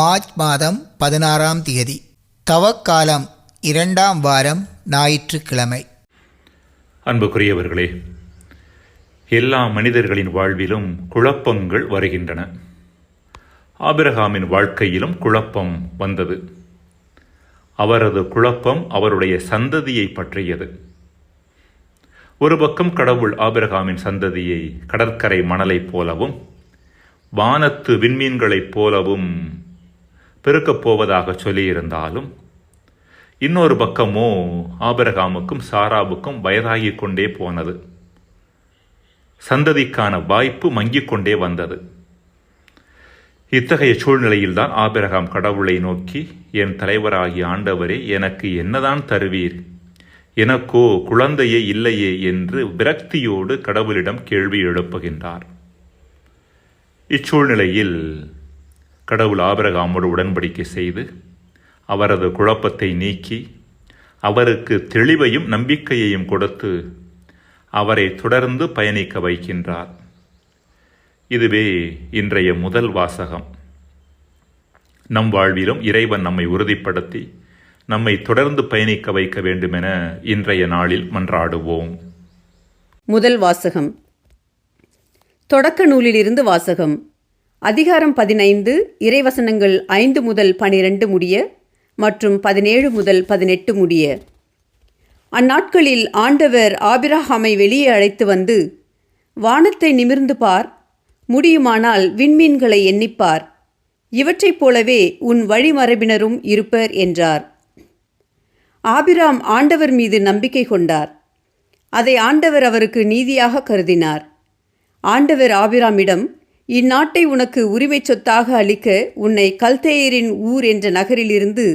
March மாதம் பதினாறாம் தேதி தவக்காலம் இரண்டாம் வாரம் ஞாயிற்றுக்கிழமை. அன்புக்குரியவர்களே எல்லா மனிதர்களின் வாழ்விலும் குழப்பங்கள் வருகின்றன. ஆபிரகாமின் வாழ்க்கையிலும் குழப்பம் வந்தது. அவரது குழப்பம் அவருடைய சந்ததியை பற்றியது. ஒரு பக்கம் கடவுள் ஆபிரகாமின் சந்ததியை கடற்கரை மணலைப் போலவும் வானத்து விண்மீன்களைப் போலவும் பெருக்கப் போவதாக சொல்லியிருந்தாலும் இன்னொரு பக்கமோ ஆபரகாமுக்கும் சாராவுக்கும் வயதாகிக் கொண்டே போனது. சந்ததிக்கான வாய்ப்பு மங்கிக் கொண்டே வந்தது. இத்தகைய சூழ்நிலையில்தான் ஆபிரகாம் கடவுளை நோக்கி என் தலைவராகிய ஆண்டவரே எனக்கு என்னதான் தருவீர்? எனக்கோ குழந்தையே இல்லையே என்று விரக்தியோடு கடவுளிடம் கேள்வி எழுப்புகின்றார். இச்சூழ்நிலையில் கடவுள் ஆபரகாமோடு உடன்படிக்கை செய்து அவரது குழப்பத்தை நீக்கி அவருக்கு தெளிவையும் நம்பிக்கையையும் கொடுத்து அவரை தொடர்ந்து பயணிக்க வைக்கின்றார். இதுவே இன்றைய முதல் வாசகம். நம் வாழ்விலும் இறைவன் நம்மை உறுதிப்படுத்தி நம்மை தொடர்ந்து பயணிக்க வைக்க வேண்டுமென இன்றைய நாளில் மன்றாடுவோம். முதல் வாசகம். தொடக்க நூலிலிருந்து வாசகம். அதிகாரம் பதினைந்து இறைவசனங்கள் ஐந்து முதல் பனிரெண்டு முடிய மற்றும் பதினேழு முதல் பதினெட்டு முடிய. அந்நாட்களில் ஆண்டவர் ஆபிரஹாமை வெளியே அழைத்து வந்து வானத்தை நிமிர்ந்து பார் முடியுமானால் விண்மீன்களை எண்ணிப்பார் இவற்றைப் போலவே உன் வழிமரபினரும் இருப்பர் என்றார். ஆபிராம் ஆண்டவர் மீது நம்பிக்கை கொண்டார். அதை ஆண்டவர் அவருக்கு நீதியாக கருதினார். ஆண்டவர் ஆபிராமிடம் இந்நாட்டை உனக்கு உரிமைச் சொத்தாக அளிக்க உன்னை கல்தேயரின் ஊர் என்ற நகரிலிருந்து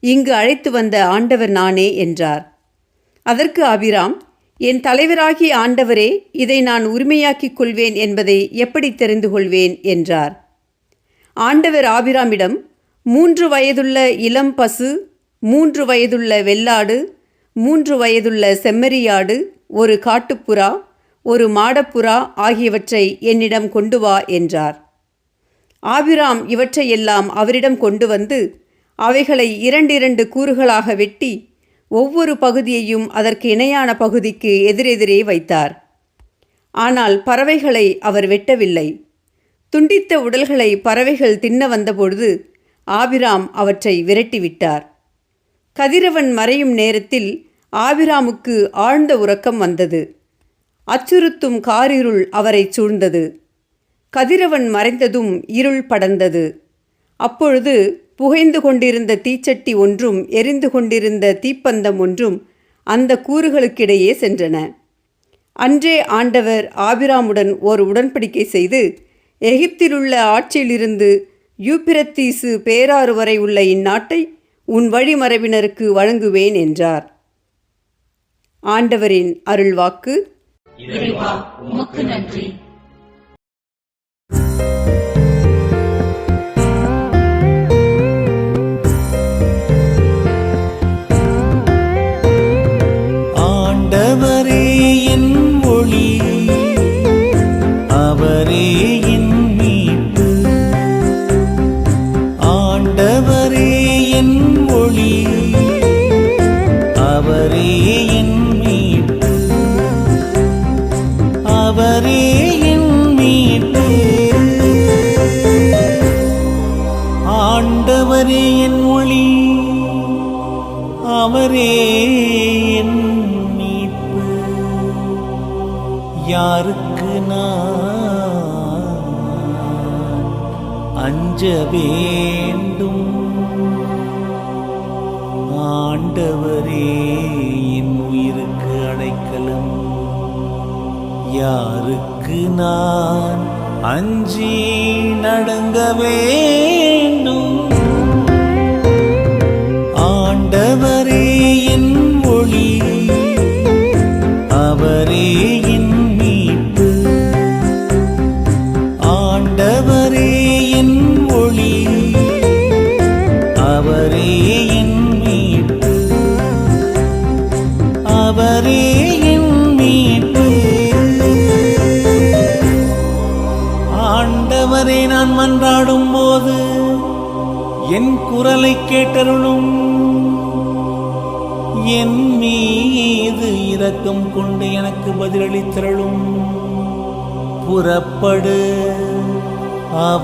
இங்கு அழைத்து வந்த ஆண்டவர் நானே என்றார். அதற்கு ஆபிராம் என் தலைவராகிய ஆண்டவரே இதை நான் உரிமையாக்கிக் கொள்வேன் என்பதை எப்படி தெரிந்து கொள்வேன்? என்றார். ஆண்டவர் ஆபிராமிடம் மூன்று வயதுள்ள இளம் பசு மூன்று வயதுள்ள வெள்ளாடு மூன்று வயதுள்ள செம்மறியாடு ஒரு காட்டுப்புறா ஒரு மாடப்புறா ஆகியவற்றை என்னிடம் கொண்டு வா என்றார். ஆபிராம் இவற்றையெல்லாம் அவரிடம் கொண்டு வந்து அவைகளை இரண்டிரண்டு கூறுகளாக வெட்டி ஒவ்வொரு பகுதியையும் அதற்கு இணையான பகுதிக்கு எதிரெதிரே வைத்தார். ஆனால் பறவைகளை அவர் வெட்டவில்லை. துண்டித்த உடல்களை பறவைகள் தின்ன வந்தபொழுது ஆபிராம் அவற்றை விரட்டிவிட்டார். கதிரவன் மறையும் நேரத்தில் ஆபிராமுக்கு ஆழ்ந்த உறக்கம் வந்தது. அச்சுறுத்தும் காரிருள் அவரைச் சூழ்ந்தது. கதிரவன் மறைந்ததும் இருள் படர்ந்தது. அப்பொழுது புகைந்து கொண்டிருந்த தீச்சட்டி ஒன்றும் எரிந்து கொண்டிருந்த தீப்பந்தம் ஒன்றும் அந்த கூறுகளுக்கிடையே சென்றன. அன்றே ஆண்டவர் ஆபிராமுடன் ஓர் உடன்படிக்கை செய்து எகிப்திலுள்ள ஆட்சியிலிருந்து யூப்பிரத்தீசு பேராறு வரை உள்ள இந்நாட்டை உன் வழிமரபினருக்கு வழங்குவேன் என்றார். ஆண்டவரின் அருள்வாக்கு இறைவா உமக்கு நன்றி. ஆண்டவரே என் ஒளி அவரே என் மீட்பு. ஆண்டவரே என் ஒளி அவரே அஞ்ச வேண்டும். ஆண்டவரே என் உயிருக்கு அடைக்கலம். யாருக்கு நான் அஞ்சி நடங்க வேண்டும். ஆண்டவரே என்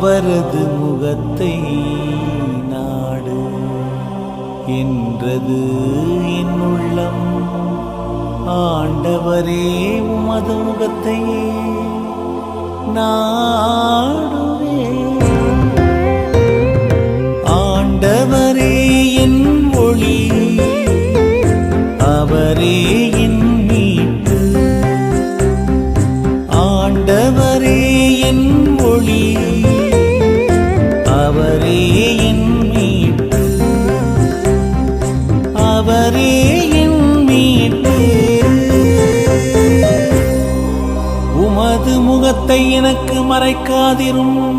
அவரது முகத்தை நாடு. என்றது என் உள்ளம். ஆண்டவரே உமது முகத்தையே நான் மறைக்காதிரும்.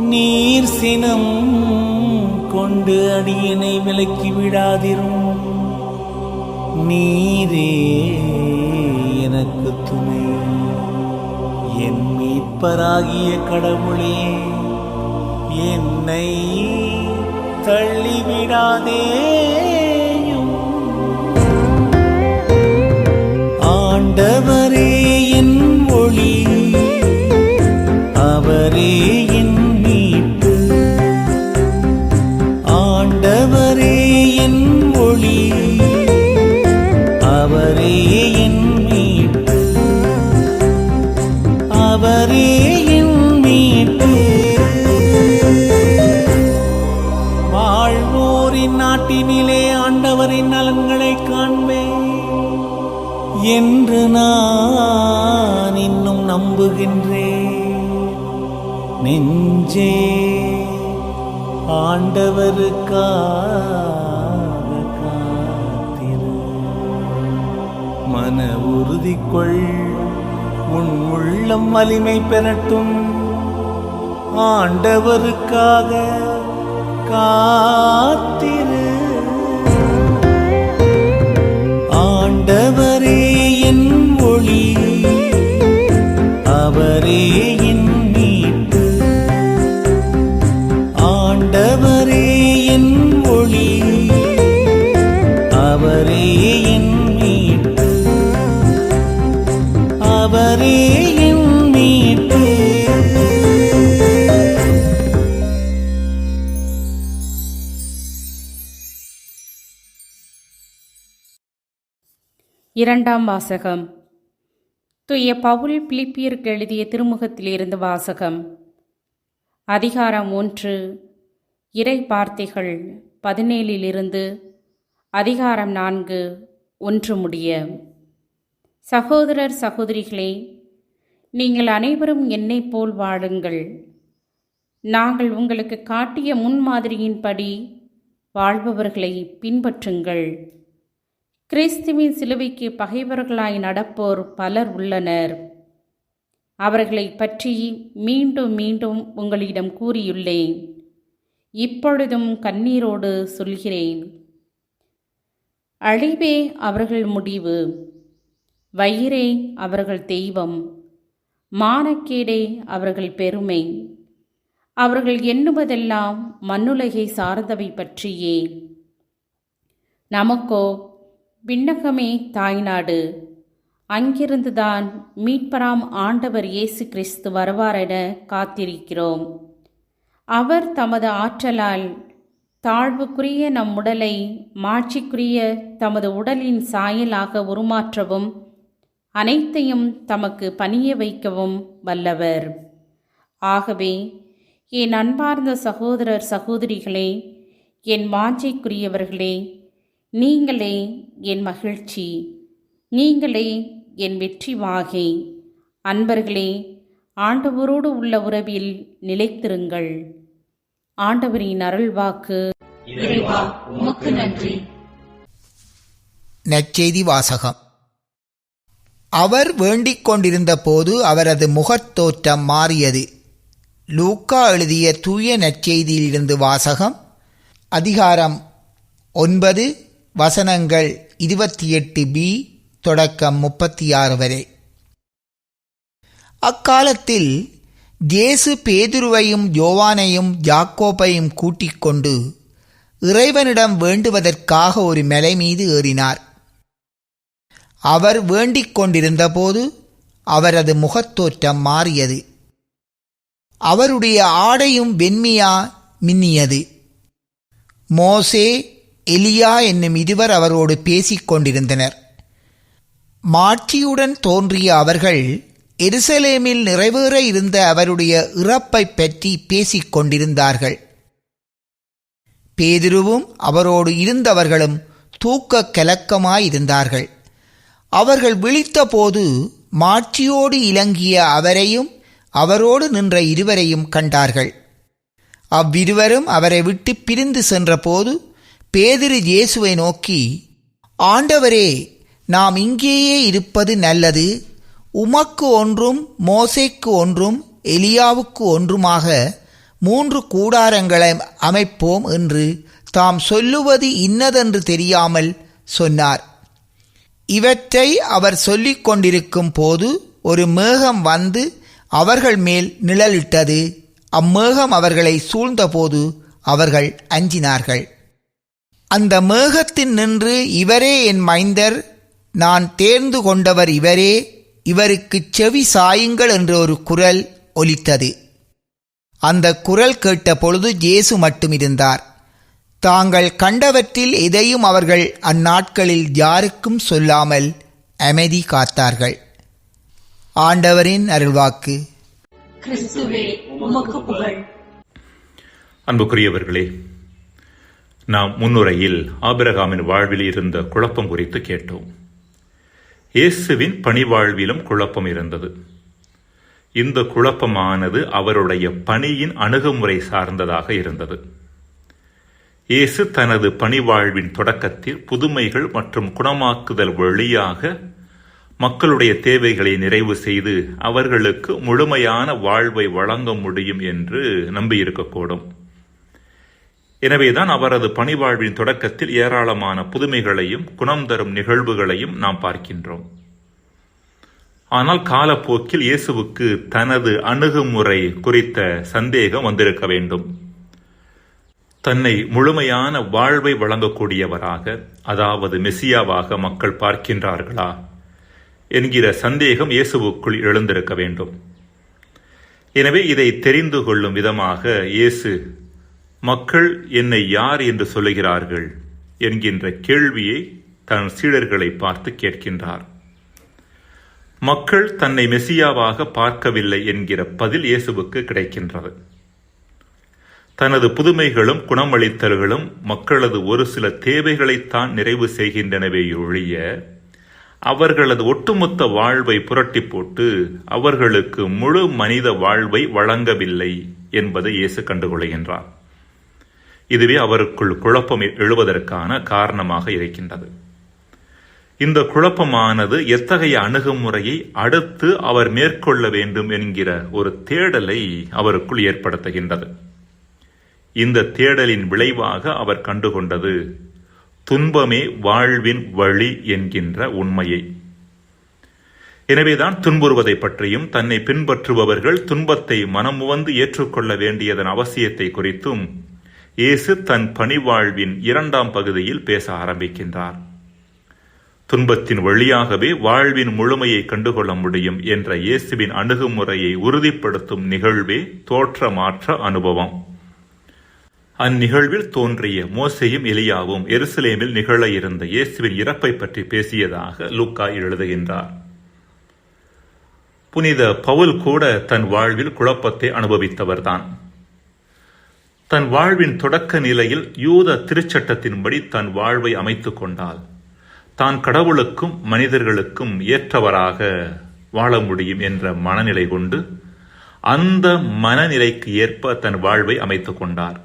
நீர் சினம் கொண்டு அடியினை விலக்கி விடாதிரும். நீரே எனக்கு துணை. என் மீட்பராகிய கடவுளே என்னை தள்ளிவிடாதே. ஆண்டவருக்காக காத்திரு. மன உறுதி கொள் உன் உள்ளம் வலிமை பெறட்டும். ஆண்டவருக்காக காத்திரு. இரண்டாம் வாசகம். துய பவுல் பிலிப்பியருக்கு எழுதிய திருமுகத்திலிருந்து வாசகம். அதிகாரம் ஒன்று. இறை வார்த்தைகள் பதினேழிலிருந்து அதிகாரம் நான்கு. ஒன்று முடிய. சகோதரர் சகோதரிகளே நீங்கள் அனைவரும் என்னைப் போல் வாழுங்கள். நாங்கள் உங்களுக்கு காட்டிய முன்மாதிரியின்படி வாழ்பவர்களை பின்பற்றுங்கள். கிறிஸ்துவின் சிலுவைக்கு பகைவர்களாய் நடப்போர் பலர் உள்ளனர். அவர்களை பற்றி மீண்டும் மீண்டும் உங்களிடம் கூறியுள்ளேன். இப்பொழுதும் கண்ணீரோடு சொல்கிறேன். அழிவே அவர்கள் முடிவு. வயிறே அவர்கள் தெய்வம். மானக்கேடே அவர்கள் பெருமை. அவர்கள் எண்ணுவதெல்லாம் மண்ணுலகை சார்ந்தவை பற்றியே. நமக்கோ விண்ணகமே தாய்நாடு. அங்கிருந்துதான் மீட்பராம் ஆண்டவர் இயேசு கிறிஸ்து வருவாரென காத்திருக்கிறோம். அவர் தமது ஆற்றலால் தாழ்வுக்குரிய நம் உடலை மாட்சிக்குரிய தமது உடலின் சாயலாக உருமாற்றவும் அனைத்தையும் தமக்கு பணிய வைக்கவும் வல்லவர். ஆகவே என் அன்பார்ந்த சகோதரர் சகோதரிகளே என் மாஞ்சைக்குரியவர்களே நீங்களே என் மகிழ்ச்சி. நீங்களே என் வெற்றி வாகை. அன்பர்களே ஆண்டவரோடு உள்ள உறவில் நிலைத்திருங்கள். ஆண்டவரின் அருள்வாக்கு. இறைவா உமக்கு நன்றி. நற்செய்தி வாசகம். அவர் வேண்டிக் கொண்டிருந்த போது அவரது முகத்தோற்றம் மாறியது. லூக்கா எழுதிய தூய நற்செய்தியிலிருந்து வாசகம் அதிகாரம் ஒன்பது வசனங்கள் இருபத்தி எட்டு பி தொடக்கம் முப்பத்தி ஆறு வரை. அக்காலத்தில் ஜேசு பேதுருவையும் யோவானையும் ஜாக்கோப்பையும் கூட்டிக் கொண்டு இறைவனிடம் வேண்டுவதற்காக ஒரு மலை மீது ஏறினார். அவர் வேண்டிக் கொண்டிருந்தபோது அவரது முகத்தோற்றம் மாறியது. அவருடைய ஆடையும் வெண்மையா மின்னியது. மோசே எலியா என்னும் இருவர் அவரோடு பேசிக் கொண்டிருந்தனர் மாட்சியுடன் தோன்றிய அவர்கள் எருசலேமில் நிறைவேற இருந்த அவருடைய இறப்பை பற்றி பேசிக் கொண்டிருந்தார்கள் பேதிருவும் அவரோடு இருந்தவர்களும் தூக்க கலக்கமாயிருந்தார்கள். அவர்கள் விழித்தபோது மாட்சியோடு இலங்கிய அவரையும் அவரோடு நின்ற இருவரையும் கண்டார்கள். அவ்விருவரும் அவரை விட்டு பிரிந்து சென்றபோது பேதிரு இயேசுவை நோக்கி ஆண்டவரே நாம் இங்கேயே இருப்பது நல்லது. உமக்கு ஒன்றும் மோசைக்கு ஒன்றும் எலியாவுக்கு ஒன்றுமாக மூன்று கூடாரங்களை அமைப்போம் என்று தாம் சொல்லுவது இன்னதென்று தெரியாமல் சொன்னார். இவற்றை அவர் சொல்லிக் கொண்டிருக்கும் போது ஒரு மேகம் வந்து அவர்கள் மேல் நிழலிட்டது. அம்மேகம் அவர்களை சூழ்ந்தபோது அவர்கள் அஞ்சினார்கள். அந்த மேகத்தின் நின்று இவரே என் மைந்தர் நான் தேர்ந்து கொண்டவர் இவரே இவருக்குச் செவி சாயுங்கள் என்ற ஒரு குரல் ஒலித்தது. அந்த குரல் கேட்ட பொழுது ஜேசு மட்டும் இருந்தார். தாங்கள் கண்டவற்றில் எதையும் அவர்கள் அந்நாட்களில் யாருக்கும் சொல்லாமல் அமைதி காத்தார்கள். ஆண்டவரின் அருள்வாக்கு. கிறிஸ்துவே உமக்கு புகழ். அன்புக்குரியவர்களே நாம் முன்னுரையில் ஆபிரகாமின் வாழ்வில் இருந்த குழப்பம் குறித்து கேட்டோம். இயேசுவின் பணிவாழ்விலும் குழப்பம் இருந்தது. இந்த குழப்பமானது அவருடைய பணியின் அணுகுமுறை சார்ந்ததாக இருந்தது. இயேசு தனது பணிவாழ்வின் தொடக்கத்தில் புதுமைகள் மற்றும் குணமாக்குதல் வழியாக மக்களுடைய தேவைகளை நிறைவு செய்து அவர்களுக்கு முழுமையான வாழ்வை வழங்க முடியும் என்று நம்பியிருக்கக்கூடும். எனவேதான் அவரது பணிவாழ்வின் தொடக்கத்தில் ஏராளமான புதுமைகளையும் குணம் தரும் நிகழ்வுகளையும் நாம் பார்க்கின்றோம். ஆனால் காலப்போக்கில் இயேசுவுக்கு தனது அணுகுமுறை குறித்த சந்தேகம் வந்திருக்க வேண்டும். தன்னை முழுமையான வாழ்வை வழங்கக்கூடியவராக அதாவது மெசியாவாக மக்கள் பார்க்கின்றார்களா என்கிற சந்தேகம் இயேசுவுக்குள் எழுந்திருக்க வேண்டும். எனவே இதை தெரிந்து கொள்ளும் விதமாக இயேசு மக்கள் என்னை யார் என்று சொல்லுகிறார்கள் என்கின்ற கேள்வியை தன் சீடர்களை பார்த்து கேட்கின்றார். மக்கள் தன்னை மெசியாவாக பார்க்கவில்லை என்கிற பதில் இயேசுவுக்கு கிடைக்கின்றது. தனது புதுமைகளும் குணமளித்தல்களும் மக்களது ஒரு சில தேவைகளைத்தான் நிறைவு செய்கின்றனவே ஒழிய அவர்களது ஒட்டுமொத்த வாழ்வை புரட்டி போட்டு அவர்களுக்கு முழு மனித வாழ்வை வழங்கவில்லை என்பதை இயேசு கண்டுகொள்கின்றார். இதுவே அவருக்குள் குழப்பம் எழுவதற்கான காரணமாக இருக்கின்றது. இந்த குழப்பமானது எத்தகைய அணுகுமுறையை அடுத்து அவர் மேற்கொள்ள வேண்டும் என்கிற ஒரு தேடலை அவருக்குள் ஏற்படுத்துகின்றது. இந்த தேடலின் விளைவாக அவர் கண்டுகொண்டது துன்பமே வாழ்வின் வழி என்கின்ற உண்மையை. எனவேதான் துன்புறுவதை பற்றியும் தன்னை பின்பற்றுபவர்கள் துன்பத்தை மனமுவந்து ஏற்றுக்கொள்ள வேண்டியதன் அவசியத்தை குறித்தும் இயேசு தன் பணிவாழ்வின் இரண்டாம் பகுதியில் பேச ஆரம்பிக்கின்றார். துன்பத்தின் வழியாகவே வாழ்வின் முழுமையை கண்டுகொள்ள முடியும் என்ற இயேசுவின் அணுகுமுறையை உறுதிப்படுத்தும் நிகழ்வே தோற்றமாற்ற அனுபவம். அந்நிகழ்வில் தோன்றிய மோசையும் எலியாவும் எருசலேமில் நிகழ இருந்த இயேசுவின் இறப்பை பற்றி பேசியதாக லூக்கா எழுதுகின்றார். புனித பவுல் கூட தன் வாழ்வில் குழப்பத்தை அனுபவித்தவர்தான். தன் வாழ்வின் தொடக்க நிலையில் யூத திருச்சட்டத்தின்படி தன் வாழ்வை அமைத்துக் கொண்டால் தான் கடவுளுக்கும் மனிதர்களுக்கும் ஏற்றவராக வாழ முடியும் என்ற மனநிலை கொண்டு அந்த மனநிலைக்கு ஏற்ப தன் வாழ்வை அமைத்துக் கொண்டார்.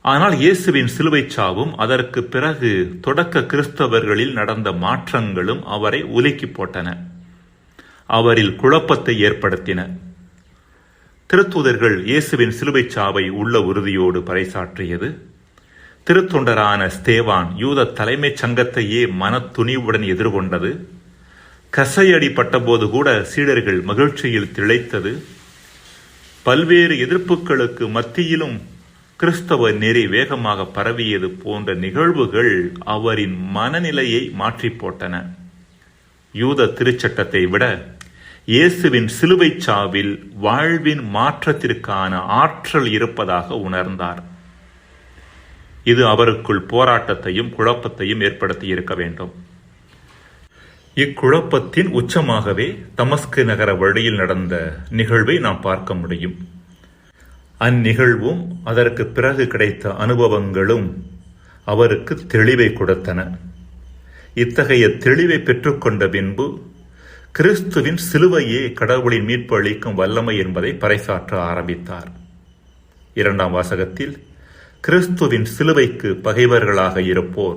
ஆனால் இயேசுவின் சிலுவை சாவும் அதற்கு பிறகு தொடக்க கிறிஸ்தவர்களில் நடந்த மாற்றங்களும் அவரை உலுக்கி போட்டன. அவரில் குழப்பத்தை ஏற்படுத்தின. திருத்துதர்கள் இயேசுவின் சிலுவைச் சாவை உள்ள உறுதியோடு பறைசாற்றியது. திருத்தொண்டரான ஸ்தேவான் யூத தலைமைச் சங்கத்தையே மனத்துணிவுடன் எதிர்கொண்டது. கசையடி பட்டபோது கூட சீடர்கள் மகிழ்ச்சியில் திளைத்தது. பல்வேறு எதிர்ப்புகளுக்கு மத்தியிலும் கிறிஸ்தவ நெறி வேகமாக பரவியது போன்ற நிகழ்வுகள் அவரின் மனநிலையை மாற்றி போட்டன யூத திருச்சட்டத்தை விட இயேசுவின் சிலுவைச் சாவில் வாழ்வின் மாற்றத்திற்கான ஆற்றல் இருப்பதாக உணர்ந்தார். இது அவருக்குள் போராட்டத்தையும் குழப்பத்தையும் ஏற்படுத்தி இருக்க வேண்டும். இக்குழப்பத்தின் உச்சமாகவே தமஸ்கு நகர வழியில் நடந்த நிகழ்வை நாம் பார்க்க முடியும். அந்நிகழ்வும் அதற்கு பிறகு கிடைத்த அனுபவங்களும் அவருக்கு தெளிவை கொடுத்தன. இத்தகைய தெளிவை பெற்றுக்கொண்ட பின்பு கிறிஸ்துவின் சிலுவையே கடவுளின் மீட்பு அளிக்கும் வல்லமை என்பதை பறைசாற்ற ஆரம்பித்தார். இரண்டாம் வாசகத்தில் கிறிஸ்துவின் சிலுவைக்கு பகைவர்களாக இருப்போர்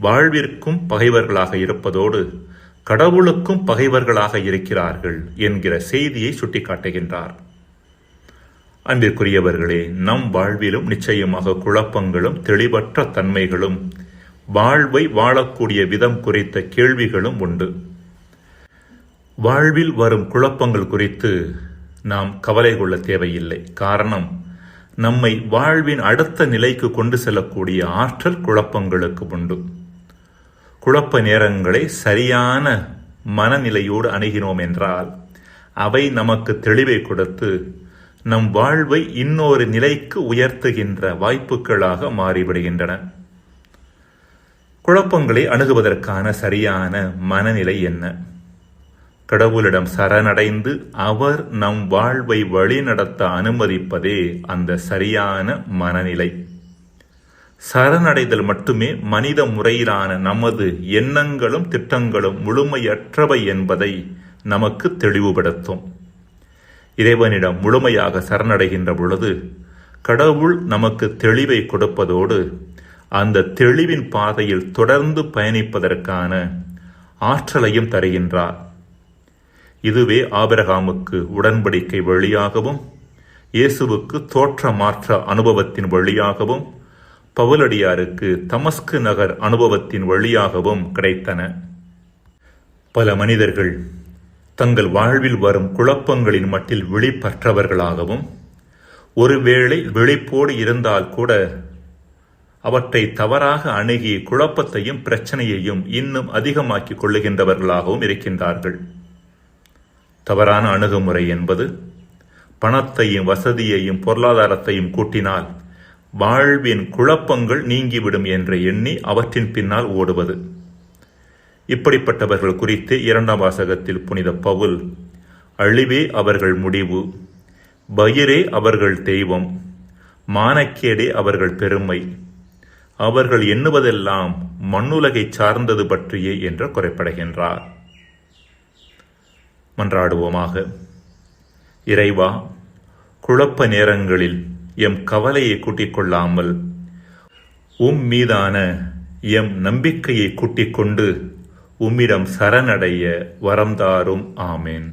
வாழ்விற்கும் பகைவர்களாக இருப்பதோடு கடவுளுக்கும் பகைவர்களாக இருக்கிறார்கள் என்கிற செய்தியை சுட்டிக்காட்டுகின்றார். அன்பிற்குரியவர்களே நம் வாழ்விலும் நிச்சயமாக குழப்பங்களும் தெளிவற்ற தன்மைகளும் வாழ்வை வாழக்கூடிய விதம் குறித்த கேள்விகளும் உண்டு. வாழ்வில் வரும் குழப்பங்கள் குறித்து நாம் கவலை கொள்ள தேவையில்லை. காரணம் நம்மை வாழ்வின் அடுத்த நிலைக்கு கொண்டு செல்லக்கூடிய ஆற்றல் குழப்பங்களுக்கு உண்டு. குழப்ப நேரங்களை சரியான மனநிலையோடு அணுகினோம் என்றால் அவை நமக்கு தெளிவை கொடுத்து நம் வாழ்வை இன்னொரு நிலைக்கு உயர்த்துகின்ற வாய்ப்புகளாக மாறிவிடுகின்றன. குழப்பங்களை அணுகுவதற்கான சரியான மனநிலை என்ன? கடவுளிடம் சரணடைந்து அவர் நம் வாழ்வை வழிநடத்த அனுமதிப்பதே அந்த சரியான மனநிலை. சரணடைதல் மட்டுமே மனித முறையிலான நமது எண்ணங்களும் திட்டங்களும் முழுமையற்றவை என்பதை நமக்கு தெளிவுபடுத்தும். இறைவனிடம் முழுமையாக சரணடைகின்ற பொழுது கடவுள் நமக்கு தெளிவை கொடுப்பதோடு அந்த தெளிவின் பாதையில் தொடர்ந்து பயணிப்பதற்கான ஆற்றலையும் தருகின்றார். இதுவே ஆபிரகாமுக்கு உடன்படிக்கை வழியாகவும் இயேசுவுக்கு தோற்ற மாற்ற அனுபவத்தின் வழியாகவும் பவுலடியாருக்கு தமஸ்கு நகர் அனுபவத்தின் வழியாகவும் கிடைத்தன. பல மனிதர்கள் தங்கள் வாழ்வில் வரும் குழப்பங்களின் மட்டில் விழிப்பற்றவர்களாகவும் ஒருவேளை விழிப்போடு இருந்தால் கூட அவற்றை தவறாக அணுகி குழப்பத்தையும் பிரச்சனையையும் இன்னும் அதிகமாக்கிக் கொள்ளுகின்றவர்களாகவும் இருக்கின்றார்கள். தவறான அணுகுமுறை என்பது பணத்தையும் வசதியையும் பொருளாதாரத்தையும் கூட்டினால் வாழ்வின் குழப்பங்கள் நீங்கிவிடும் என்று எண்ணி அவற்றின் பின்னால் ஓடுவது. இப்படிப்பட்டவர்கள் குறித்து இரண்டாம் வாசகத்தில் புனித பவுல் அழிவே அவர்கள் முடிவு பயிரே அவர்கள் தெய்வம் மானக்கேடே அவர்கள் பெருமை அவர்கள் எண்ணுவதெல்லாம் மண்ணுலகை சார்ந்தது பற்றியே என்று குறைப்படுகின்றார். மன்றாடுவோமாக. இறைவா குழப்ப நேரங்களில் எம் கவலையை கூட்டிக் கொள்ளாமல் உம் மீதான எம் நம்பிக்கையை கூட்டிக் கொண்டு உம்மிடம் சரணடைய வரம்தாரும் ஆமேன்.